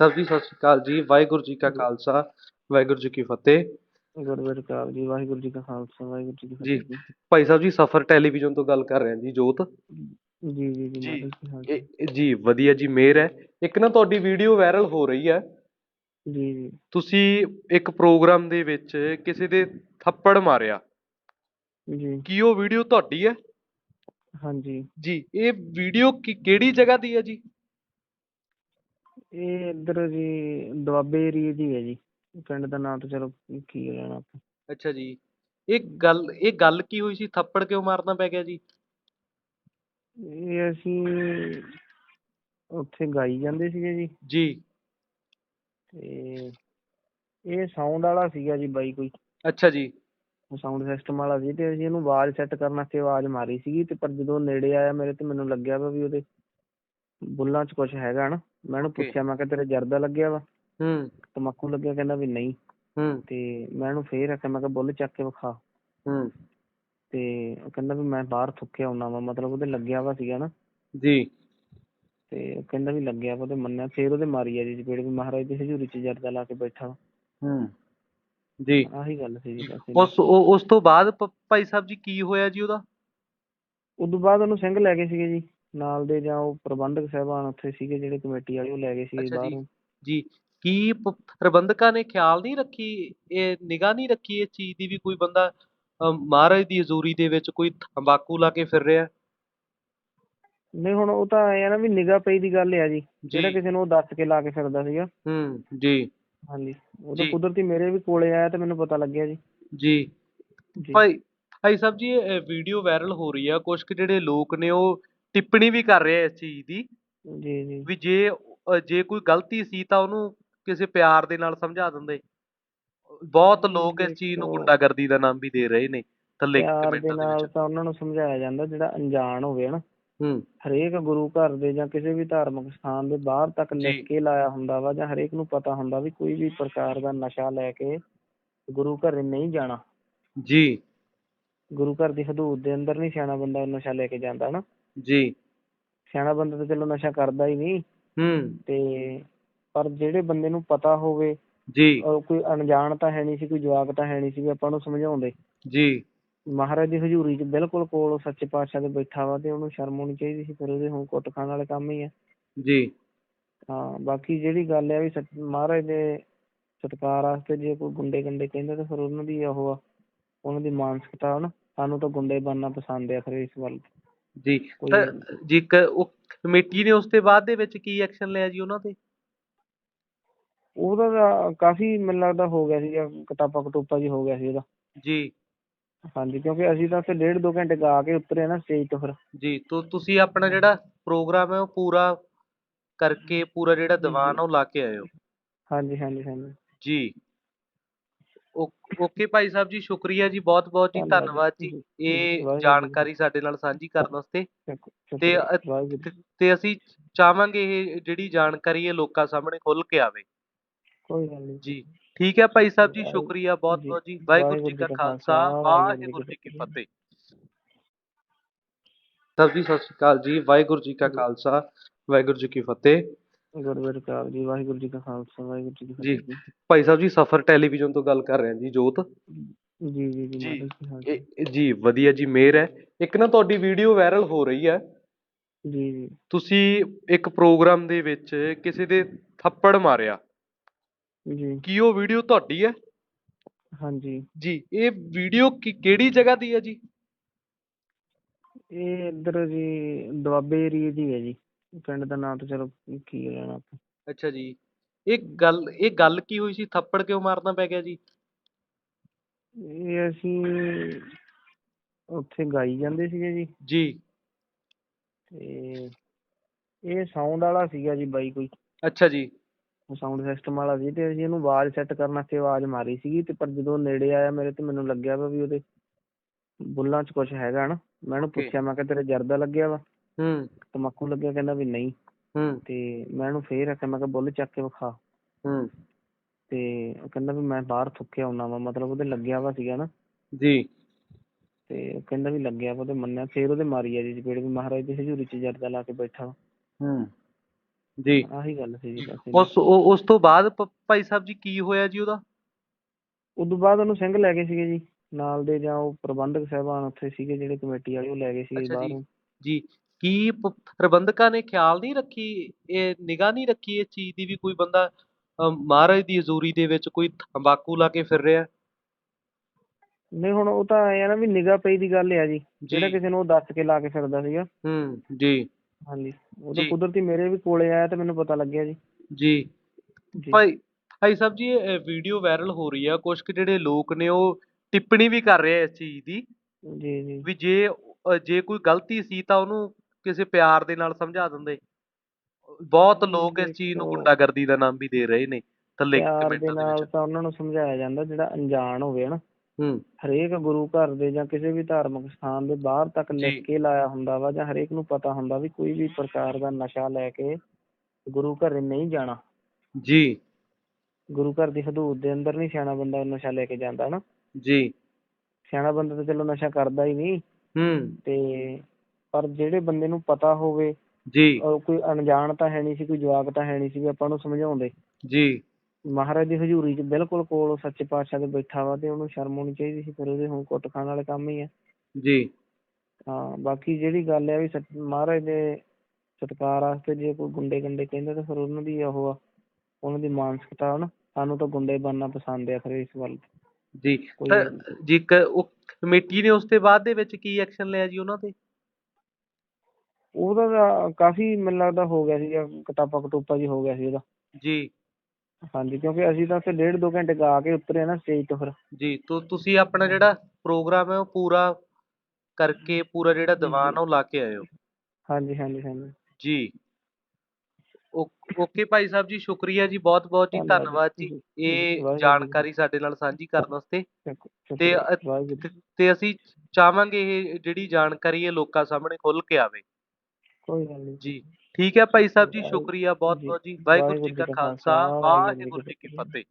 ਜੀ ਸਤਿ ਸ਼੍ਰੀ ਅਕਾਲ ਜੀ ਵਾਹਿਗੁਰੂ ਜੀ ਕਾ ਖਾਲਸਾ ਵਾਹਿਗੁਰੂ ਜੀ ਕੀ ਫਤਿਹ। ਗੁਰਬਖਸ਼ ਕਾਲ ਜੀ ਵਾਹਿਗੁਰੂ ਜੀ ਕਾ ਖਾਲਸਾ ਵਾਹਿਗੁਰੂ ਜੀ ਕੀ ਜੀ ਫਤਿਹ ਭਾਈ ਸਾਹਿਬ ਜੀ ਸਫਰ ਟੈਲੀਵਿਜ਼ਨ ਤੋਂ ਗੱਲ ਕਰ ਰਹੇ ਹਾਂ ਜੀ ਜੋਤ। ਜੀ ਵਧੀਆ ਜੀ ਮਿਹਰ ਹੈ। ਇੱਕ ਨਾ ਤੁਹਾਡੀ ਵੀਡੀਓ ਵਾਇਰਲ ਹੋ ਰਹੀ ਹੈ। ਜੀ ਜੀ। ਤੁਸੀਂ ਇੱਕ ਪ੍ਰੋਗਰਾਮ ਦੇ ਵਿੱਚ ਕਿਸੇ ਦੇ ਥੱਪੜ ਮਾਰਿਆ। ਜੀ। ਕੀ ਉਹ ਵੀਡੀਓ ਤੁਹਾਡੀ ਹੈ? ਹਾਂਜੀ। ਜੀ ਇਹ ਵੀਡੀਓ ਕਿਹੜੀ ਜਗ੍ਹਾ ਦੀ ਹੈ ਜੀ? ਇਹ ਇੱਧਰ ਜੀ ਦੁਆਬੇ ਏਰੀਏ ਦੀ ਹੈ ਜੀ। ਪਿੰਡ ਦਾ ਨਾਮ ਤਾਂ ਚਲੋ ਕੀ ਲੈਣਾ ਆਪਾਂ। ਅੱਛਾ ਜੀ। ਇਹ ਗੱਲ ਇਹ ਗੱਲ ਕੀ ਹੋਈ ਸੀ? ਥੱਪੜ ਕਿਉਂ ਮਾਰਨਾ ਪੈ ਗਿਆ ਜੀ? ਇਹ ਅਸੀਂ ਉੱਥੇ ਗਾਈ ਜਾਂਦੇ ਸੀਗੇ ਜੀ। ਜੀ। ਤੇ ਇਹ ਸਾਊਂਡ ਵਾਲਾ ਸੀਗਾ ਜੀ ਬਾਈ ਕੋਈ। ਅੱਛਾ ਜੀ। ਸਾਊਂਡ ਸਿਸਟਮ ਵਾਲਾ ਸੀ ਤੇ ਅਸੀਂ ਇਹਨੂੰ ਆਵਾਜ਼ ਸੈੱਟ ਕਰਨ ਵਾਸਤੇ ਆਵਾਜ਼ ਮਾਰੀ ਸੀਗੀ ਤੇ ਪਰ ਜਦੋਂ ਨੇੜੇ ਆਇਆ ਮੇਰੇ ਤੇ ਮੈਨੂੰ ਲੱਗਿਆ ਵਾ ਵੀ ਉਹਦੇ ਬੁੱਲਾਂ 'ਚ ਕੁਝ ਹੈਗਾ ਨਾ ਮੈਂ ਉਹਨੂੰ Okay. ਪੁੱਛਿਆ ਮੈਂ ਕਿਹਾ ਤੇਰੇ ਜਰਦਾ ਲੱਗਿਆ ਵਾ? ਹੂੰ। ਤਮਾਕੂ ਲੱਗਿਆ ਕਹਿੰਦਾ ਵੀ ਨਹੀਂ। ਹੂੰ। ਤੇ ਮੈਂ ਉਹਨੂੰ ਫੇਰ ਆਖਿਆ ਮੈਂ ਕਿਹਾ ਬੁੱਲ ਚੱਕ ਕੇ ਵਿਖਾ। ਹੂੰ। ਤੇ ਉਹ ਕਹਿੰਦਾ ਵੀ ਮੈਂ ਬਾਹਰ ਥੁੱਕਿਆ ਆਉਣਾ ਵਾ ਮਤਲਬ ਉਹਦੇ ਲੱਗਿਆ ਵਾ ਸੀਗਾ ਨਾ। ਜੀ। ਤੇ ਉਹ ਕਹਿੰਦਾ ਵੀ ਲੱਗਿਆ ਵਾ ਤੇ ਮੰਨਿਆ। ਫੇਰ ਉਹਦੇ ਮਾਰੀ ਆ ਜੀ ਚਪੇੜ ਵੀ ਮਹਾਰਾਜ ਦੀ ਹਜ਼ੂਰੀ 'ਚ ਜਰਦਾ ਲਾ ਕੇ ਬੈਠਾ ਵਾ। ਹੂੰ। ਜੀ। ਆਹੀ ਗੱਲ ਸੀ ਜੀ ਬਸ ਉਸ ਉਹ- ਉਸ ਤੋਂ ਬਾਅਦ ਭ- ਭਾਈ ਸਾਹਿਬ ਜੀ ਕੀ ਹੋਇਆ ਜੀ ਉਹਦਾ? ਉਦੋਂ ਬਾਅਦ ਉਹਨੂੰ ਸਿੰਘ ਲੈ ਗਏ ਸੀਗੇ ਜੀ। ਨਾਲ ਦੇ ਜਾਂ ਉਹ ਪ੍ਰਬੰਧਕ ਸਾਹਿਬਾਨ ਉੱਥੇ ਸੀਗੇ ਜਿਹੜੇ ਕਮੇਟੀ ਵਾਲੇ ਉਹ ਲੈ ਗਏ ਸੀਗੇ ਅੱਛਾ ਜੀ। ਬਾਹਰੋਂ ਜੀ ਕੀ ਪ- ਪ੍ਰਬੰਧਕਾਂ ਨੇ ਖਿਆਲ ਨਹੀਂ ਰੱਖੀ ਇਹ ਨਿਗਾਹ ਨਹੀਂ ਰੱਖੀ ਇਸ ਚੀਜ਼ ਦੀ ਵੀ ਕੋਈ ਬੰਦਾ ਅ, ਮਹਾਰਾਜ ਦੀ ਹਜ਼ੂਰੀ ਦੇ ਵਿੱਚ ਕੋਈ ਤੰਬਾਕੂ ਲਾ ਕੇ ਫਿਰ ਰਿਹਾ? ਨਹੀਂ ਹੁਣ ਉਹ ਤਾਂ ਐ ਨਾ ਵੀ ਨਿਗਾਹ ਪਈ ਦੀ ਗੱਲ ਆ ਜੀ। ਜਿਹੜਾ ਜੀ ਕਿਸੇ ਨੂੰ ਉਹ ਦੱਸ ਕੇ ਲਾ ਕੇ ਫਿਰਦਾ ਸੀਗਾ। ਹੂੰ ਜੀ। ਹਾਂਜੀ। ਉਹ ਤਾਂ ਜੀ। ਕੁਦਰਤੀ ਮੇਰੇ ਵੀ ਕੋਲੇ ਆਇਆ ਤੇ ਮੈਨੂੰ ਪਤਾ ਲੱਗਿਆ ਜੀ। ਜੀ। ਜੀ। ਭਾਈ ਭਾਈ ਸਾਹਿਬ ਜੀ ਇਹ ਵੀਡੀਓ ਵਾਇਰਲ ਹੋ ਰਹੀ ਆ। ਕੁਝ ਕੁ ਜਿਹੜੇ ਲੋਕ ਨੇ ਉਹ ਟਿੱਪਣੀ ਵੀ ਕਰ ਰਹੇ ਇਸ ਚੀਜ਼ ਦੀ ਜੀ ਜੀ। ਵੀ ਜੇ ਜੇ ਕੋਈ ਗਲਤੀ ਸੀ ਤਾਂ ਉਹਨੂੰ ਕਿਸੇ ਪਿਆਰ ਦੇ ਨਾਲ ਸਮਝਾ ਦਿੰਦੇ। ਬਹੁਤ ਲੋਕ ਇਸ ਚੀਜ਼ ਨੂੰ ਗੁੰਡਾਗਰਦੀ ਦਾ ਨਾਮ ਵੀ ਦੇ ਰਹੇ ਨੇ ਥੱਲੇ ਪਿਆਰ ਦੇ ਕਮੈਂਟਾਂ ਦੇ ਨਾਲ ਵਿੱਚ। ਤਾਂ ਉਹਨਾਂ ਨੂੰ ਸਮਝਾਇਆ ਜਾਂਦਾ ਜਿਹੜਾ ਅਣਜਾਣ ਹੋਵੇ ਨਾ ਹੂੰ। ਹਰੇਕ ਗੁਰੂ ਘਰ ਦੇ ਜਾਂ ਕਿਸੇ ਵੀ ਧਾਰਮਿਕ ਸਥਾਨ ਦੇ ਬਾਹਰ ਤੱਕ ਜੀ। ਲਿਖ ਕੇ ਲਾਇਆ ਹੁੰਦਾ ਵਾ ਜਾਂ ਹਰੇਕ ਨੂੰ ਪਤਾ ਹੁੰਦਾ ਵੀ ਕੋਈ ਵੀ ਪ੍ਰਕਾਰ ਦਾ ਨਸ਼ਾ ਲੈ ਕੇ ਗੁਰੂ ਘਰ ਨਹੀਂ ਜਾਣਾ। ਜੀ। ਗੁਰੂ ਘਰ ਦੀ ਹਦੂਦ ਦੇ ਅੰਦਰ ਨਹੀਂ ਸਿਆਣਾ ਬੰਦਾ ਨਸ਼ਾ ਲੈ ਕੇ ਜਾਂਦਾ ਨਾ ਜੀ। ਸਿਆਣਾ ਬੰਦਾ ਤਾਂ ਚਲੋ ਨਸ਼ਾ ਕਰਦਾ ਹੀ ਨਹੀਂ। ਹੂੰ। ਤੇ ਪਰ ਜਿਹੜੇ ਬੰਦੇ ਨੂੰ ਪਤਾ ਹੋਵੇ ਜੀ। ਔਰ ਕੋਈ ਅਣਜਾਣ ਤਾਂ ਹੈ ਨਹੀਂ ਸੀ ਕੋਈ ਜਵਾਕ ਤਾਂ ਹੈ ਨਹੀਂ ਸੀ ਵੀ ਆਪਾਂ ਨੂੰ ਸਮਝਾਉਂਦੇ। ਜੀ। ਮਹਾਰਾਜ ਦੀ ਹਜ਼ੂਰੀ 'ਚ ਬਿਲਕੁਲ ਕੋਲ ਸੱਚੇ ਪਾਤਸ਼ਾਹ ਦੇ ਬੈਠਾ ਵਾ ਤੇ ਉਹਨੂੰ ਸ਼ਰਮ ਆਉਣੀ ਚਾਹੀਦੀ ਸੀ ਫਿਰ ਉਹਦੇ ਹੁਣ ਕੁੱਟ ਖਾਣ ਵਾਲੇ ਕੰਮ ਹੀ ਆ। ਜੀ। ਹਾਂ ਬਾਕੀ ਜਿਹੜੀ ਗੱਲ ਆ ਵੀ ਸੱਚ- ਮਹਾਰਾਜ ਦੇ ਸਤਿਕਾਰ ਵਾਸਤੇ ਜੇ ਕੋਈ ਗੁੰਡੇ ਗੰਡੇ ਕਹਿੰਦੇ ਤਾਂ ਫਿਰ ਉਹਨਾਂ ਦੀ ਉਹ ਆ ਉਹਨਾਂ ਦੀ ਮਾਨਸਿਕਤਾ ਨਾ ਸਾਨੂੰ ਤਾਂ ਗੁੰਡੇ ਬਣਨਾ ਪਸੰਦ ਆ ਫਿਰ ਇਸ ਵੱਲ। ਜੀ ਤਾਂ ਜੀ ਉਹ ਕਮੇਟੀ ਨੇ ਉਸ ਤੋਂ ਬਾਅਦ ਦੇ ਵਿੱਚ ਕੀ ਐਕਸ਼ਨ ਲਿਆ ਜੀ ਉਹਨਾਂ ਤੇ? ਉਹਦਾ ਤਾਂ ਕਾਫੀ ਮੈਨੂੰ ਲੱਗਦਾ ਹੋ ਗਿਆ ਸੀ ਕਿਤਾਬਾ ਕਟੂਪਾ ਜੀ ਹੋ ਗਿਆ ਸੀ ਉਹਦਾ। ਜੀ। ਹਾਂਜੀ ਕਿਉਂਕਿ ਅਸੀਂ ਤਾਂ ਉੱਥੇ ਡੇਢ ਦੋ ਘੰਟੇ ਗਾ ਕੇ ਉਤਰੇ ਨਾ ਸਟੇਜ ਤੋਂ ਫਿਰ। ਜੀ ਤੋ ਤੁਸੀਂ ਆਪਣਾ ਜਿਹੜਾ ਪ੍ਰੋਗਰਾਮ ਹੈ ਉਹ ਪੂਰਾ ਕਰਕੇ ਪੂਰਾ ਜਿਹੜਾ ਦੀਵਾਨ ਆ ਉਹ ਲਾ ਕੇ ਆਏ ਹੋ? ਹਾਂਜੀ ਹਾਂਜੀ ਹਾਂਜੀ। ਜੀ। ਓਕੇ ਭਾਈ ਸਾਹਿਬ ਜੀ ਸ਼ੁਕਰੀਆ ਜੀ ਬਹੁਤ ਬਹੁਤ ਜੀ। ਧੰਨਵਾਦ ਜੀ। ਇਹ। ਜਾਣਕਾਰੀ ਸਾਡੇ ਨਾਲ ਸਾਂਝੀ ਕਰਨ ਵਾਸਤੇ। ਤੇ ਤੇ- ਅਸੀਂ ਚਾਹਾਂਗੇ ਇਹ ਜਿਹੜੀ ਜਾਣਕਾਰੀ ਹੈ ਲੋਕਾਂ ਸਾਹਮਣੇ ਖੁੱਲ ਕੇ ਆਵੇ। ਕੋਈ ਗੱਲ ਨਹੀਂ। ਜੀ ਠੀਕ ਹੈ ਭਾਈ ਸਾਹਿਬ ਜੀ ਸ਼ੁਕਰੀਆ ਬਹੁਤ। ਬਹੁਤ ਜੀ ਵਾਹਿਗੁਰੂ ਜੀ ਕਾ ਖਾਲਸਾ ਵਾਹਿਗੁਰੂ ਜੀ ਕੀ ਫਤਿਹ। ਜੀ ਸਤਿ ਸ਼੍ਰੀ ਅਕਾਲ ਜੀ ਵਾਹਿਗੁਰੂ ਜੀ ਕਾ ਖਾਲਸਾ ਵਾਹਿਗੁਰੂ ਜੀ ਕੀ ਫਤਿਹ। ਕਾਲ ਜੀ ਵਾਹਿਗੁਰੂ ਜੀ ਕਾ ਖਾਲਸਾ ਵਾਹਿਗੁਰੂ ਜੀ ਕੀ ਜੀ। ਫਤਿਹ ਭਾਈ ਸਾਹਿਬ ਜੀ ਸਫਰ ਟੈਲੀਵਿਜ਼ਨ ਤੋਂ ਗੱਲ ਕਰ ਰਹੇ ਹਾਂ ਜੀ ਜੋਤ। ਜੀ ਜੀ ਜੀ ਜੀ। ਮਹਾਰਾਜ ਕੀ ਹਾਲ ਜੀ ਇਹ ਇਹ ਜੀ ਵਧੀਆ ਜੀ ਮਿਹਰ ਹੈ। ਇੱਕ ਨਾ ਤੁਹਾਡੀ ਵੀਡੀਓ ਵਾਇਰਲ ਹੋ ਰਹੀ ਹੈ। ਜੀ ਜੀ। ਤੁਸੀਂ ਇੱਕ ਪ੍ਰੋਗਰਾਮ ਦੇ ਵਿੱਚ ਕਿਸੇ ਦੇ ਥੱਪੜ ਮਾਰਿਆ। ਜੀ। ਕੀ ਉਹ ਵੀਡੀਓ ਤੁਹਾਡੀ ਹੈ? ਹਾਂਜੀ। ਜੀ ਇਹ ਵੀਡੀਓ ਕਿਹੜੀ ਜਗ੍ਹਾ ਦੀ ਹੈ ਜੀ? ਇਹ ਇੱਧਰ ਜੀ ਦੁਆਬੇ ਏਰੀਏ ਦੀ ਹੈ ਜੀ। ਪਿੰਡ ਦਾ ਨਾਮ ਤਾਂ ਚਲੋ ਕੀ ਲੈਣਾ ਆਪਾਂ। ਅੱਛਾ ਜੀ। ਇਹ ਗੱਲ ਇਹ ਗੱਲ ਕੀ ਹੋਈ ਸੀ? ਥੱਪੜ ਕਿਉਂ ਮਾਰਨਾ ਪੈ ਗਿਆ ਜੀ? ਇਹ ਅਸੀਂ ਉੱਥੇ ਗਾਈ ਜਾਂਦੇ ਸੀਗੇ ਜੀ। ਜੀ। ਤੇ ਇਹ ਸਾਊਂਡ ਵਾਲਾ ਸੀਗਾ ਜੀ ਬਾਈ ਕੋਈ। ਅੱਛਾ ਜੀ। ਸਾਊਂਡ ਸਿਸਟਮ ਵਾਲਾ ਸੀ ਤੇ ਅਸੀਂ ਇਹਨੂੰ ਆਵਾਜ਼ ਸੈੱਟ ਕਰਨ ਵਾਸਤੇ ਆਵਾਜ਼ ਮਾਰੀ ਸੀਗੀ ਤੇ ਪਰ ਜਦੋਂ ਨੇੜੇ ਆਇਆ ਮੇਰੇ ਤੇ ਮੈਨੂੰ ਲੱਗਿਆ ਵਾ ਵੀ ਉਹਦੇ ਬੁੱਲਾਂ 'ਚ ਕੁਝ ਹੈਗਾ ਨਾ। ਮੈਂ ਉਹਨੂੰ. ਪੁੱਛਿਆ ਮੈਂ ਕਿਹਾ ਤੇਰੇ ਜਰਦਾ ਲੱਗਿਆ ਵਾ? ਹੂੰ। ਤਮਾਕੂ ਲੱਗਿਆ ਕਹਿੰਦਾ ਵੀ ਨਹੀਂ। ਹੂੰ। ਤੇ ਮੈਂ ਉਹਨੂੰ ਫੇਰ ਆਖਿਆ ਮੈਂ ਕਿਹਾ ਬੁੱਲ ਚੱਕ ਕੇ ਵਿਖਾ। ਹੂੰ। ਤੇ ਉਹ ਕਹਿੰਦਾ ਵੀ ਮੈਂ ਬਾਹਰ ਥੁੱਕਿਆ ਆਉਣਾ ਵਾ ਮਤਲਬ ਉਹਦੇ ਲੱਗਿਆ ਵਾ ਸੀਗਾ ਨਾ। ਜੀ। ਤੇ ਉਹ ਕਹਿੰਦਾ ਵੀ ਲੱਗਿਆ ਵਾ ਤੇ ਮੰਨਿਆ ਫੇਰ ਉਹਦੇ ਮਾਰੀ ਆ ਜੀ ਚਪੇੜ ਵੀ ਮਹਾਰਾਜ ਦੀ ਹਜ਼ੂਰੀ 'ਚ ਜਰਦਾ ਲਾ ਕੇ ਬੈਠਾ ਵਾ। ਹੂੰ। ਜੀ। ਆਹੀ ਗੱਲ ਸੀ ਜੀ ਬਸ। ਉਸ ਉਹ- ਉਸ ਤੋਂ ਬਾਅਦ ਭ- ਭਾਈ ਸਾਹਿਬ ਜੀ ਕੀ ਹੋਇਆ ਜੀ ਉਹਦਾ? ਉਦੋਂ ਬਾਅਦ ਉਹਨੂੰ ਸਿੰਘ ਲੈ ਗਏ ਸੀਗੇ ਜੀ ਨਾਲ ਦੇ ਜਾਂ ਉਹ ਪ੍ਰਬੰਧਕ ਸਾਹਿਬਾਨ ਉੱਥੇ ਸੀਗੇ ਜਿਹੜੇ ਕਮੇਟੀ ਵਾਲੇ ਉਹ ਲੈ ਗਏ ਸੀਗੇ ਅੱਛਾ ਜੀ। ਬਾਹਰੋਂ। ਜੀ। ਕੀ ਪ- ਪ੍ਰਬੰਧਕਾਂ ਨੇ ਖਿਆਲ ਨਹੀਂ ਰੱਖੀ ਇਹ ਨਿਗਾਹ ਨਹੀਂ ਰੱਖੀ ਇਸ ਚੀਜ਼ ਦੀ ਵੀ ਕੋਈ ਬੰਦਾ ਮਹਾਰਾਜ ਦੀ ਹਜ਼ੂਰੀ ਦੇ ਵਿੱਚ ਕੋਈ ਤੰਬਾਕੂ ਲਾ ਕੇ ਫਿਰ ਰਿਹਾ? ਨਹੀਂ ਹੁਣ ਉਹ ਤਾਂ ਐ ਨਾ ਵੀ ਨਿਗਾਹ ਪਈ ਦੀ ਗੱਲ ਆ ਜੀ ਜਿਹੜਾ ਕਿਸੇ ਨੂੰ ਉਹ ਦੱਸ ਕੇ ਲਾ ਕੇ ਫਿਰਦਾ ਸੀਗਾ। ਹੂੰ ਜੀ। ਹਾਂਜੀ ਉਹ ਤਾਂ ਜੀ। ਕੁਦਰਤੀ ਮੇਰੇ ਵੀ ਕੋਲੇ ਆਇਆ ਤੇ ਮੈਨੂੰ ਪਤਾ ਲੱਗਿਆ ਜੀ। ਜੀ। ਜੀ। ਭਾਈ ਭਾਈ ਸਾਹਿਬ ਜੀ ਇਹ ਵੀਡੀਓ ਵਾਇਰਲ ਹੋ ਰਹੀ ਆ ਕੁਝ ਕੁ ਜਿਹੜੇ ਲੋਕ ਨੇ ਉਹ ਟਿੱਪਣੀ ਵੀ ਕਰ ਰਹੇ ਆ ਇਸ ਚੀਜ਼ ਦੀ। ਜੀ ਜੀ। ਵੀ ਜੇ ਜੇ ਕੋਈ ਗਲਤੀ ਸੀ ਤਾਂ ਉਹਨੂੰ ਕਿਸੇ ਪਿਆਰ ਦੇ ਨਾਲ ਸਮਝਾ ਦਿੰਦੇ। ਬਹੁਤ ਲੋਕ ਇਸ ਚੀਜ਼ ਨੂੰ ਗੁੰਡਾਗਰਦੀ ਦਾ ਨਾਮ ਵੀ ਦੇ ਰਹੇ ਨੇ ਥੱਲੇ ਕਮੈਂਟਾਂ ਦੇ ਵਿੱਚ। ਤਾਂ ਉਹਨਾਂ ਨੂੰ ਸਮਝਾਇਆ ਜਾਂਦਾ ਜਿਹੜਾ ਅਣਜਾਣ ਹੋਵੇ ਨਾ ਹੂੰ। ਹਰੇਕ ਗੁਰੂ ਘਰ ਦੇ ਜਾਂ ਕਿਸੇ ਵੀ ਧਾਰਮਿਕ ਸਥਾਨ ਦੇ ਬਾਹਰ ਤੱਕ। ਲਿਖ ਕੇ ਲਾਇਆ ਹੁੰਦਾ ਵਾ ਜਾਂ ਹਰੇਕ ਨੂੰ ਪਤਾ ਹੁੰਦਾ ਵੀ ਕੋਈ ਵੀ ਪ੍ਰਕਾਰ ਦਾ ਨਸ਼ਾ ਲੈ ਕੇ ਗੁਰੂ ਘਰੇ ਨਹੀਂ ਜਾਣਾ। ਜੀ। ਗੁਰੂ ਘਰ ਦੀ ਹਦੂਦ ਦੇ ਅੰਦਰ ਨਹੀਂ ਸਿਆਣਾ ਬੰਦਾ ਨਸ਼ਾ ਲੈ ਕੇ ਜਾਂਦਾ ਨਾ ਜੀ। ਸਿਆਣਾ ਬੰਦਾ ਤਾਂ ਚਲੋ ਨਸ਼ਾ ਕਰਦਾ ਹੀ ਨਹੀਂ। ਹੂੰ। ਤੇ ਪਰ ਜਿਹੜੇ ਬੰਦੇ ਨੂੰ ਪਤਾ ਹੋਵੇ ਜੀ। ਔਰ ਕੋਈ ਅਣਜਾਣ ਤਾਂ ਹੈ ਨਹੀਂ ਸੀ ਕੋਈ ਜਵਾਕ ਤਾਂ ਹੈ ਨਹੀਂ ਸੀ ਵੀ ਆਪਾਂ ਨੂੰ ਸਮਝਾਉਂਦੇ। ਜੀ। ਮਹਾਰਾਜ ਦੀ ਹਜ਼ੂਰੀ 'ਚ ਬਿਲਕੁਲ ਕੋਲ ਸੱਚੇ ਪਾਤਸ਼ਾਹ ਦੇ ਬੈਠਾ ਵਾ ਤੇ ਉਹਨੂੰ ਸ਼ਰਮ ਆਉਣੀ ਚਾਹੀਦੀ ਸੀ ਫਿਰ ਉਹਦੇ ਹੁਣ ਕੁੱਟ ਖਾਣ ਵਾਲੇ ਕੰਮ ਹੀ ਆ। ਜੀ। ਹਾਂ ਬਾਕੀ ਜਿਹੜੀ ਗੱਲ ਆ ਵੀ ਸੱਚ- ਮਹਾਰਾਜ ਦੇ ਸਤਿਕਾਰ ਵਾਸਤੇ ਜੇ ਕੋਈ ਗੁੰਡੇ ਗੰਡੇ ਕਹਿੰਦੇ ਤਾਂ ਫਿਰ ਉਹਨਾਂ ਦੀ ਉਹ ਆ ਉਹਨਾਂ ਦੀ ਮਾਨਸਿਕਤਾ ਨਾ ਸਾਨੂੰ ਤਾਂ ਗੁੰਡੇ ਬਣਨਾ ਪਸੰਦ ਆ ਫਿਰ ਇਸ ਵੱਲ। ਜੀ। ਕੋਈ ਤਾਂ ਜੀ ਕ- ਉਹ ਕਮੇਟੀ ਨੇ ਉਸ ਤੋਂ ਬਾਅਦ ਦੇ ਵਿੱਚ ਕੀ ਐਕਸ਼ਨ ਲਿਆ ਜੀ ਉਹਨਾਂ ਤੇ? ਉਹਦਾ ਤਾਂ ਕਾਫੀ ਮੈਨੂੰ ਲੱਗਦਾ ਹੋ ਗਿਆ ਸੀਗਾ ਕਟਾਪਾ ਕਟੂਪਾ ਜੀ ਹੋ ਗਿਆ ਸੀ ਉਹਦਾ। ਜੀ। ਹਾਂਜੀ ਕਿਉਂਕਿ ਅਸੀਂ ਤਾਂ ਉੱਥੇ ਡੇਢ ਦੋ ਘੰਟੇ ਗਾ ਕੇ ਉਤਰੇ ਨਾ ਸਟੇਜ ਤੋਂ ਫਿਰ। ਜੀ ਤੋ ਤੁਸੀਂ ਆਪਣਾ ਜਿਹੜਾ ਪ੍ਰੋਗਰਾਮ ਹੈ ਉਹ ਪੂਰਾ ਕਰਕੇ ਪੂਰਾ ਜਿਹੜਾ ਦੀਵਾਨ ਆ ਉਹ ਲਾ ਕੇ ਆਏ ਹੋ ਹਾਂਜੀ ਹਾਂਜੀ ਹਾਂਜੀ। ਜੀ। ਓਕੇ ਭਾਈ ਸਾਹਿਬ ਜੀ ਸ਼ੁਕਰੀਆ ਜੀ ਬਹੁਤ ਬਹੁਤ ਜੀ ਧੰਨਵਾਦ ਧੰਨਵਾਦ ਜੀ। ਜੀ। ਇਹ ਵਾਹਿਗੁਰੂ ਜੀ। ਜਾਣਕਾਰੀ ਸਾਡੇ ਨਾਲ ਸਾਂਝੀ ਕਰਨ ਵਾਸਤੇ। ਤੇ ਵਾਹਿਗੁਰੂ ਤੇ- ਤੇ ਅਸੀਂ ਚਾਹਾਂਗੇ ਇਹ ਜਿਹੜੀ ਜਾਣਕਾਰੀ ਹੈ ਲੋਕਾਂ ਸਾਹਮਣੇ ਖੁੱਲ ਕੇ ਆਵੇ। ਕੋਈ ਗੱਲ ਨਹੀਂ ਜੀ ਠੀਕ ਹੈ ਭਾਈ ਸਾਹਿਬ ਜੀ ਸ਼ੁਕਰੀਆ ਬਹੁਤ। ਬਹੁਤ ਜੀ ਵਾਹਿਗੁਰੂ ਜੀ ਕਾ ਖਾਲਸਾ ਵਾਹਿਗੁਰੂ ਜੀ ਕੀ। ਫਤਿਹ